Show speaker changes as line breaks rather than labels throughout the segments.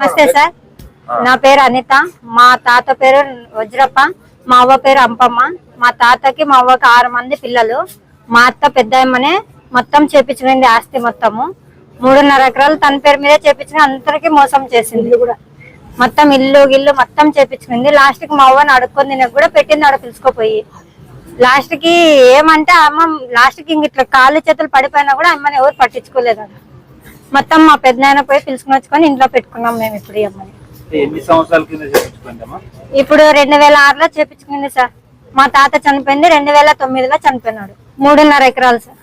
నమస్తే సార్. నా పేరు అనిత. మా తాత పేరు వజ్రప్ప. మా అవ్వ పేరు అంపమ్మ. మా తాతకి మా అవ్వకి ఆరు మంది పిల్లలు. మా అత్త పెద్దమ్మనే మొత్తం చేపించుకుంది ఆస్తి మొత్తము. మూడున్నర ఎకరాలు తన పేరు మీదే చేపించుకుని అందరికి మోసం చేసింది. కూడా. మొత్తం ఇల్లు గిల్లు మొత్తం చేపించుకుంది. లాస్ట్కి మా అవ్వని అడుక్కొని తినకు కూడా పెట్టింది ఆడ పిలుచుకోపోయి. లాస్ట్కి ఏమంటే అమ్మ లాస్ట్కి ఇంక ఇట్లా కాళ్ళు చేతులు పడిపోయినా కూడా అమ్మని ఎవరు పట్టించుకోలేదు అక్కడ మొత్తం మా పెద్దనాయన పోయి పిలుచుకుని వచ్చుకొని ఇంట్లో పెట్టుకున్నాం మేము ఇప్పుడు ఈ అమ్మని
ఎన్ని సంవత్సరాల కింద చేయించుకుంటామా
ఇప్పుడు రెండు వేల ఆరులో చేపించుకుంది సార్. మా తాత చనిపోయింది రెండు వేల తొమ్మిదిలో చనిపోయినాడు. మూడున్నర ఎకరాలు సార్.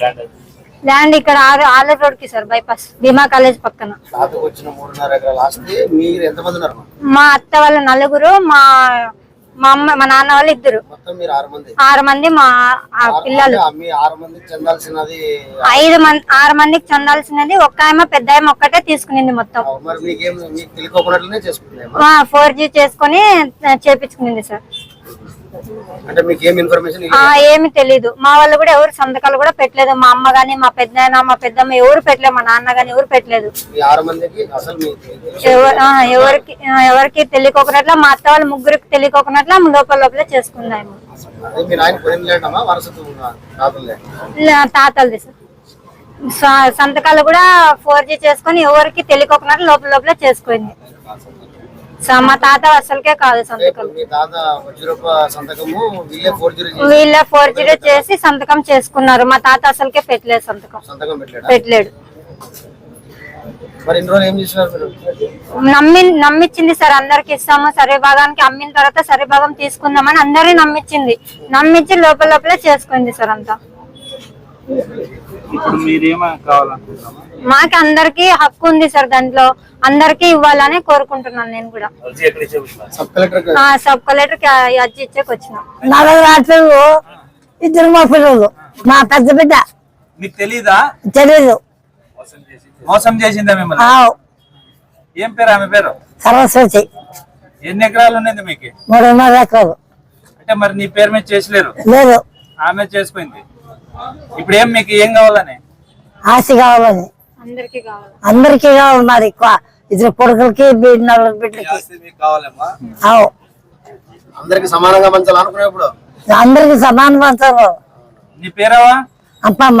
ల్యాండ్ అది?
ల్యాండ్ ఇక్కడ ఆరు ఆలూరు రోడ్కి సార్ బైపాస్ భీమా కాలేజ్ పక్కన. మా అత్త వాళ్ళ నలుగురు మా మా అమ్మ మా నాన్న వాళ్ళు ఇద్దరు.
ఆరు మంది?
మా పిల్లలు. ఐదు మంది ఆరు మందికి చెందాల్సినది ఒక్క ఆమె పెద్ద ఆమె ఒక్కటే తీసుకునింది మొత్తం. ఫోర్ జీ చేసుకొని చేపించుకునింది సార్.
అంటే మీకు ఏం ఇన్ఫర్మేషన్
ఆ ఏమి తెలీదు. మా వాళ్ళు కూడా ఎవరు సంతకాలు కూడా పెట్టలేదు. మా అమ్మ గాని మా పెద్దనాయన మా పెద్దమ్మ ఎవరు పెట్టలేదు. మా నాన్న గాని ఎవరు పెట్టలేదు. ఎవరికి ఎవరికి తెలియకోకున్నట్ల మా అత్త వాళ్ళ ముగ్గురికి తెలియకోకున్నట్ల లోపల లోపల ల- తాతలది సార్. స- సంతకాలు కూడా ఫోర్ జీ చేసుకొని ఎవరికి తెలియకోకున్నట్లు లోపల లోపల చేసుకుంది. మా తాత అసలుకే కాదు
సంతకము వీళ్ళే ఫోర్ జీరో
చేసి సంతకం చేసుకున్నారు. మా తాత అసలుకే పెట్టలేదు సంతకం.
సంతకం పెట్టలేడా?
నమ్మి నమ్మిచ్చింది సార్ అందరికి ఇస్తాము. సరే భాగానికి అమ్మిన తర్వాత సరే భాగం తీసుకుందామని అందరినీ నమ్మిచ్చింది. నమ్మించి లోపల లోపలే చేసుకుంది సార్ అంతా.
ఇప్పుడు మీరేమో కావాలనుకుంటున్నామా?
మాకు అందరికి హక్కు ఉంది సార్ దాంట్లో. అందరికి ఇవ్వాలని కోరుకుంటున్నాను నేను కూడా.
వచ్చి ఎక్కడ చెబుతున్నారు
సబ్ కలెక్టర్
ఆ సబ్ కలెక్టర్కి అర్జీ ఇచ్చేకి వచ్చిన
నా దగ్గర అసలు ఇద్దరు మా పిల్లలు మా పెద్ద బిడ్డ.
మీకు తెలీదా?
తెలియదు
మోసం చేసిందా. మిమ్మల్ని?
ఆవు.
ఏం పేరు ఆమె పేరు?
సరస్వతి.
ఎన్ని ఎకరాలు ఉన్నది మీకు?
మూడున్నర ఎకరాలు.
అంటే మరి నీ పేరు మీద చేసలేరు?
లేదు.
ఆమె చేసుకుంది. ఇప్పుడు ఏం మీకు ఏం కావాలని?
ఆశ కావాలని.
అందరికి కావాలి.
అందరికీ కావాలి మరి ఎక్కువ. ఇద్దరు కొడుకులకి నలుగురు బిడ్డలకి.
మీకు కావాలమ్మా?
ఆవు
అందరికి సమానంగా పంచాలనుకునేప్పుడు
అందరికి సమానం పంచారు
నీ పేరావా?
అప్పమ్మ.